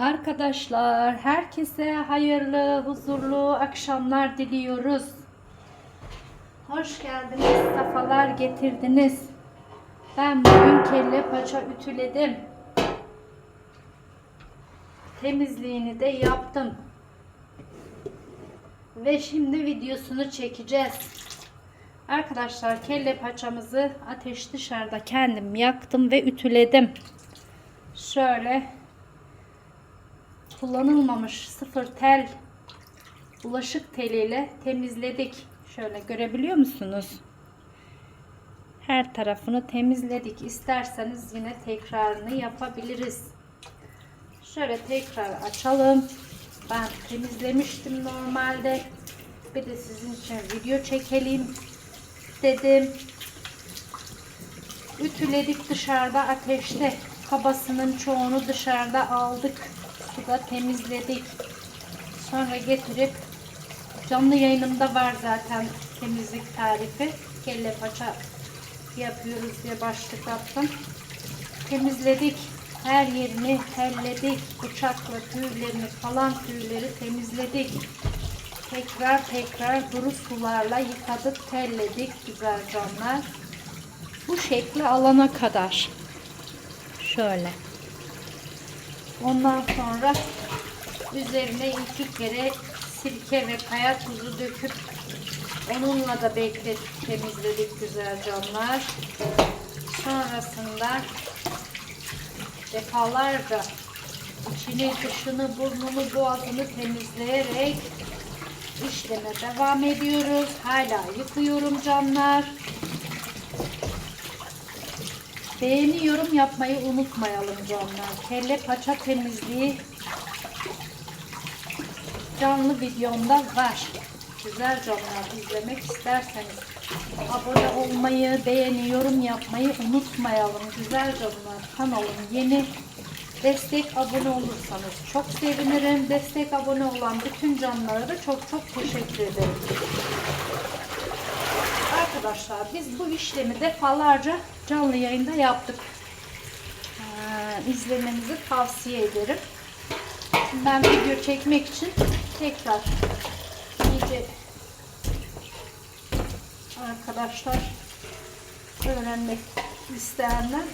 Arkadaşlar herkese hayırlı, huzurlu akşamlar diliyoruz. Hoş geldiniz, safalar getirdiniz. Ben bugün kelle paça ütüledim. Temizliğini de yaptım. Ve şimdi videosunu çekeceğiz. Arkadaşlar kelle paçamızı ateş dışarıda kendim yaktım ve ütüledim. Şöyle kullanılmamış sıfır tel bulaşık teliyle temizledik. Şöyle görebiliyor musunuz? Her tarafını temizledik. İsterseniz yine tekrarını yapabiliriz. Şöyle tekrar açalım. Ben temizlemiştim normalde. Bir de sizin için video çekelim dedim. Ütüledik dışarıda ateşte. Kabasının çoğunu dışarıda aldık. Suda temizledik. Sonra getirip canlı yayınımda var zaten temizlik tarifi. Kelle paça yapıyoruz diye başlık attım. Temizledik. Her yerini helledik. Bıçakla tüylerini falan tüyleri temizledik. Tekrar tekrar duru sularla yıkadık, telledik güzel canlar. Bu şekli alana kadar. Şöyle. Ondan sonra üzerine iki kere sirke ve kaya tuzu döküp onunla da bekletip temizledik güzel canlar. Sonrasında defalarca içini, dışını, burnunu, boğazını temizleyerek işleme devam ediyoruz. Hala yıkıyorum canlar. Beğeni yorum yapmayı unutmayalım canlar. Kelle paça temizliği canlı videomda var. Güzel canlar izlemek isterseniz abone olmayı, beğeni, yorum yapmayı unutmayalım. Güzel canlar kanalım yeni. Destek abone olursanız çok sevinirim. Destek abone olan bütün canlara da çok çok teşekkür ederim. Arkadaşlar biz bu işlemi defalarca canlı yayında yaptık. Ee, izlemenizi tavsiye ederim. Ben video çekmek için tekrar iyice arkadaşlar öğrenmek isteyenler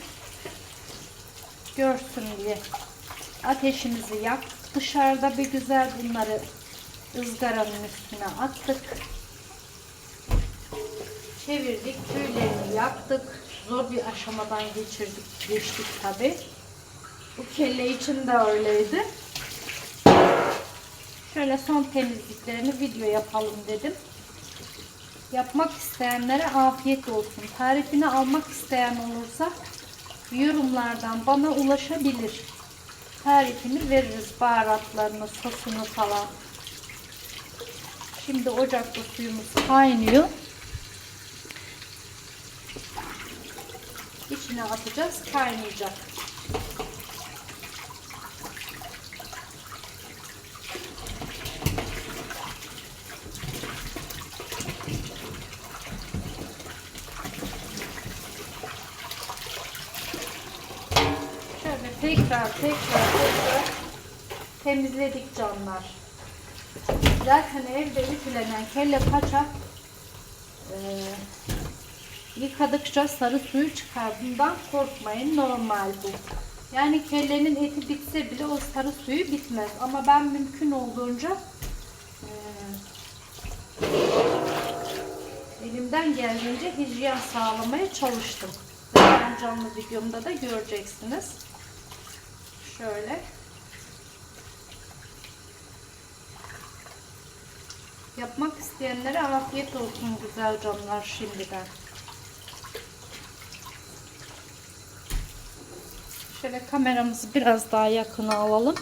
görsün diye ateşimizi yaktık. Dışarıda bir güzel bunları ızgaranın üstüne attık. Çevirdik, tüylerini yaktık. Zor bir aşamadan geçirdik, geçtik tabi. Bu kelle için de öyleydi. Şöyle son temizliklerini video yapalım dedim. Yapmak isteyenlere afiyet olsun. Tarifini almak isteyen olursa yorumlardan bana ulaşabilir. Tarifini veririz. Baharatlarını, sosunu falan. Şimdi ocakta suyumuz kaynıyor. İçine atacağız. Kaynayacak. Şöyle tekrar tekrar tekrar temizledik canlar. Zaten evde ütülenen kelle paça e, yıkadıkça sarı suyu çıkardığından korkmayın. Normal bu. Yani kellenin eti bitse bile o sarı suyu bitmez. Ama ben mümkün olduğunca e, elimden geldiğince hijyen sağlamaya çalıştım. Ben canlı videomda da göreceksiniz. Şöyle. Yapmak isteyenlere afiyet olsun güzel canlar şimdiden. Şöyle kameramızı biraz daha yakına alalım.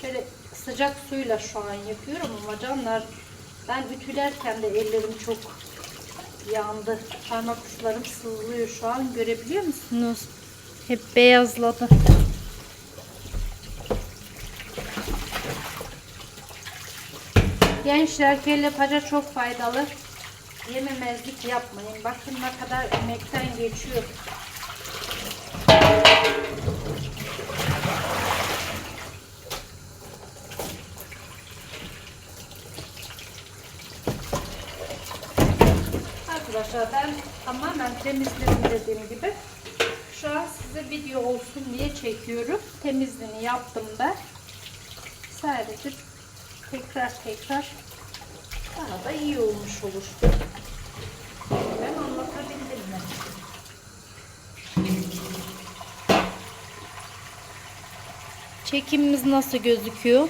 Şöyle sıcak suyla şu an yapıyorum ama canlar ben ütülerken de ellerim çok yandı. Parmak uçlarım sızlıyor şu an. Görebiliyor musunuz? Hep beyazladı. Gençler kelle paça çok faydalı. Yememezlik yapmayın. Bakın ne kadar emekten geçiyor. Arkadaşlar ben tamamen temizledim dediğim gibi. Şu an size video olsun diye çekiyorum. Temizliğini yaptım ben. Sadece tekrar tekrar daha da iyi olmuş olur. Ben anlatabildim mi? Çekimimiz nasıl gözüküyor?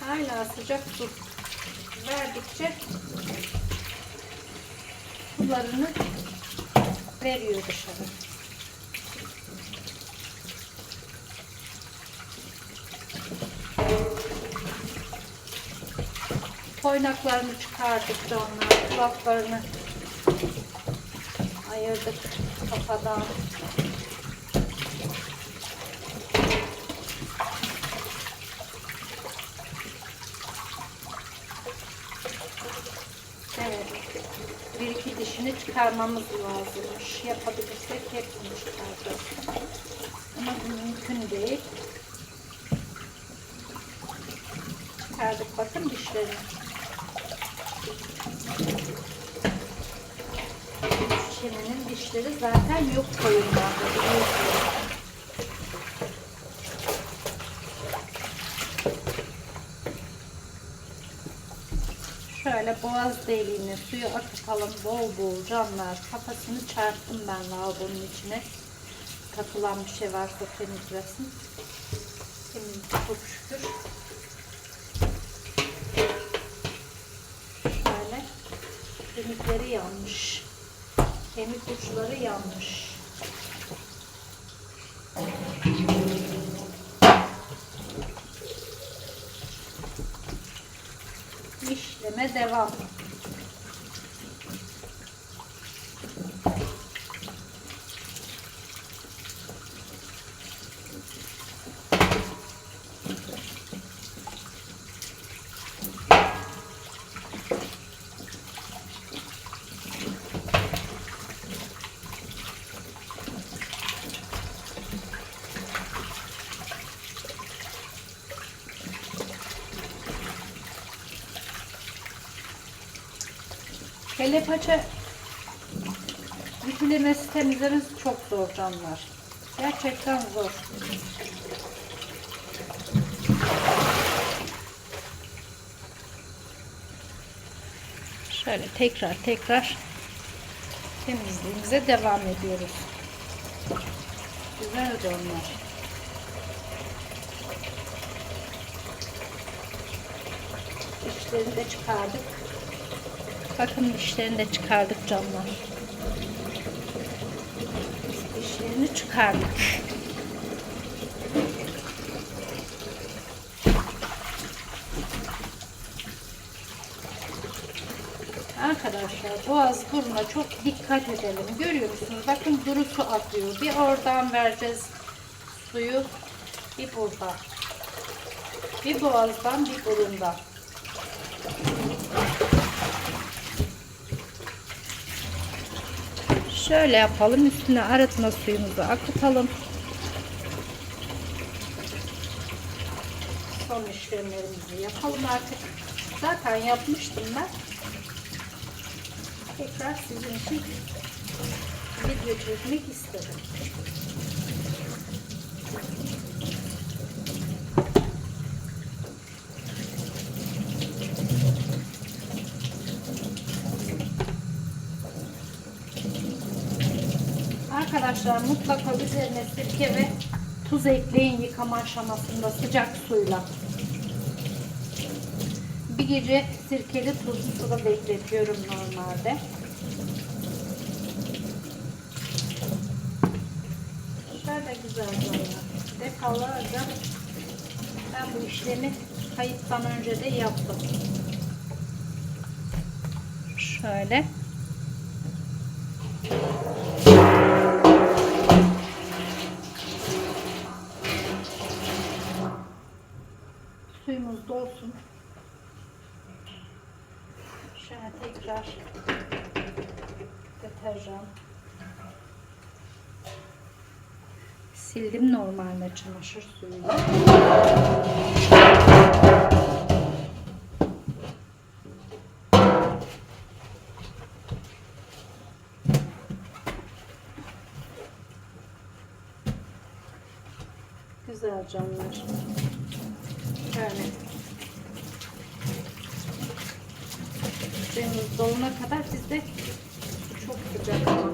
Hala sıcak su verdikçe sularını veriyor dışarı. Toynaklarını çıkardık canlar, kulaklarını ayırdık kafadan. Evet. Bir dişini çıkarmamız lazımmış. Yapabilirsek hepsini çıkaracağız. Ama bu mümkün değil. Çıkardık bakın dişlerini. Çenenin dişleri zaten yok koyunlarda biliyorsunuz. Şöyle boğaz deliğine suyu akıtalım bol bol canlar. Kafasını çarptım ben lavabonun içine. Takılan bir şey varsa temizlesin. Temiz çok şükür. Şöyle kemikleri yanmış. Kemik uçları yanmış. İşleme devam. Kelle paça ütülemesi temizlemesi çok zor canlar. Gerçekten zor. Şöyle tekrar tekrar temizliğimize devam ediyoruz. Güzel onlar. Dişlerini de çıkardık. Bakın dişlerini de çıkardık canlar. Dişlerini çıkardık. Arkadaşlar boğaz buruna çok dikkat edelim. Görüyorsunuz bakın duru su akıyor. Bir oradan vereceğiz suyu. Bir buradan. Bir boğazdan bir burundan. Şöyle yapalım. Üstüne arıtma suyumuzu akıtalım. Son işlemlerimizi yapalım artık. Zaten yapmıştım ben. Tekrar sizin için video çekmek istedim. Arkadaşlar mutlaka üzerine sirke ve tuz ekleyin yıkama aşamasında sıcak suyla. Bir gece sirkeli tuzlu suda bekletiyorum normalde. Şöyle güzel böyle. Defalarca ben bu işlemi kayıttan önce de yaptım. Şöyle. Suyumuz dolsun. Şöyle tekrar deterjan. Sildim normal çamaşır suyunu. Canlar. Şöyle. Suyumuz dolana kadar bizde su çok sıcak ama.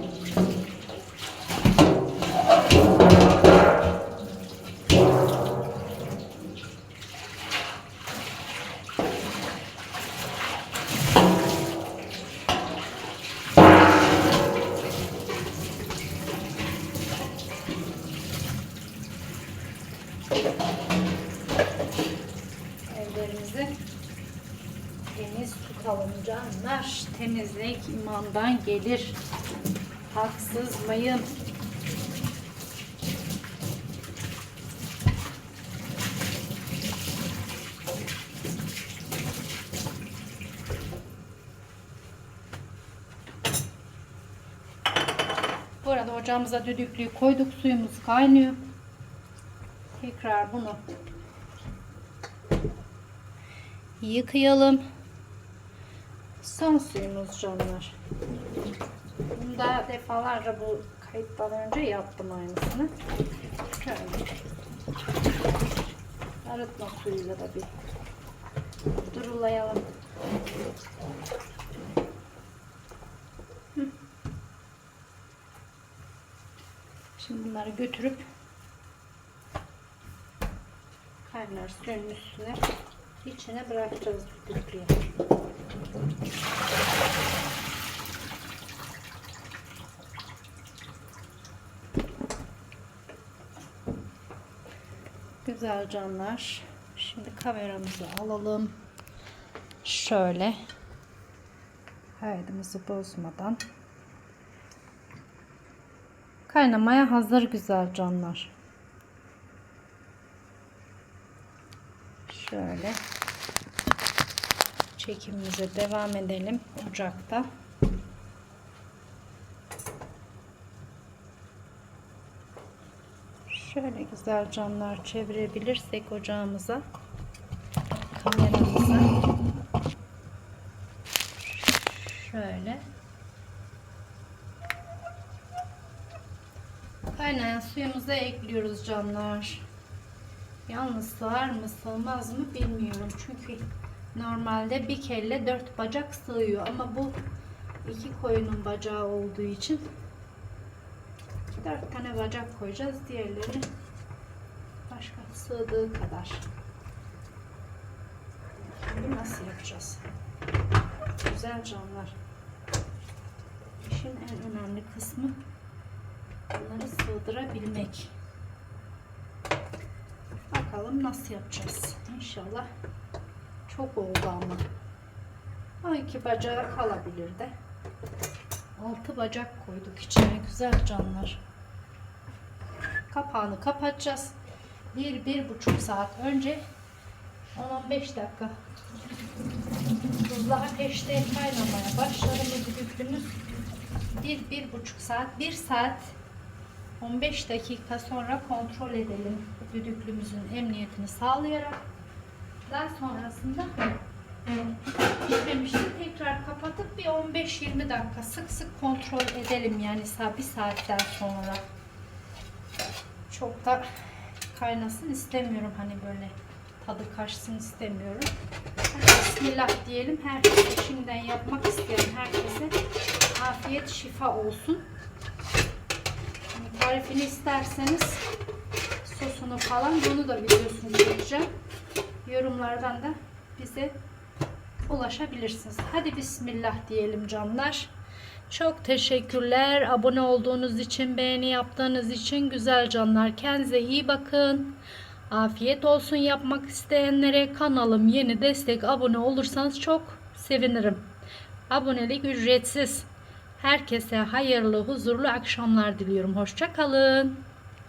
Evlerimizi temiz tutalım canlar. Temizlik imandan gelir. Haksız mıyım? Bu arada ocağımıza düdüklüyü koyduk. Suyumuz kaynıyor. Tekrar bunu yıkayalım. Son suyumuz canlar. Bunu da defalarca bu kayıttan önce yaptım aynısını. Şöyle. Arıtma suyuyla da bir durulayalım. Şimdi bunları götürüp kaynar suyun üstüne içine bırakacağız düdüklüye. Güzel canlar. Şimdi kameramızı alalım. Şöyle. Kaydımızı bozmadan. Kaynamaya hazır güzel canlar. Şöyle çekimimize devam edelim ocakta. Şöyle güzel camlar çevirebilirsek ocağımıza kameramıza şöyle kaynayan suyumuza ekliyoruz canlar. Yalnız sığar mı sığmaz mı bilmiyorum. Çünkü normalde bir kelle dört bacak sığıyor. Ama bu iki koyunun bacağı olduğu için dört tane bacak koyacağız. Diğerleri başka sığdığı kadar. Şimdi nasıl yapacağız? Güzel canlar. İşin en önemli kısmı bunları sığdırabilmek. Bakalım nasıl yapacağız. İnşallah çok oldu ama. O iki bacağı kalabilir de. Altı bacak koyduk içine. Güzel canlar. Kapağını kapatacağız. Bir, bir buçuk saat önce 10-15 dakika tuzlu ateşte kaynamaya başladı bir buçuk saat, bir saat 15 dakika sonra kontrol edelim düdüklümüzün emniyetini sağlayarak. Daha sonrasında pişmemişti tekrar kapatıp bir 15-20 dakika sık sık kontrol edelim yani bir saatten sonra. Çok da kaynasın istemiyorum hani böyle tadı kaçsın istemiyorum. Bismillah diyelim. Herkese şimdiden yapmak isteyen herkese afiyet şifa olsun. Tarifini isterseniz sosunu falan bunu da videosunu çekeceğim. Yorumlardan da bize ulaşabilirsiniz. Hadi bismillah diyelim canlar. Çok teşekkürler abone olduğunuz için, beğeni yaptığınız için güzel canlar. Kendinize iyi bakın. Afiyet olsun yapmak isteyenlere kanalım yeni destek abone olursanız çok sevinirim. Abonelik ücretsiz. Herkese hayırlı, huzurlu akşamlar diliyorum. Hoşça kalın.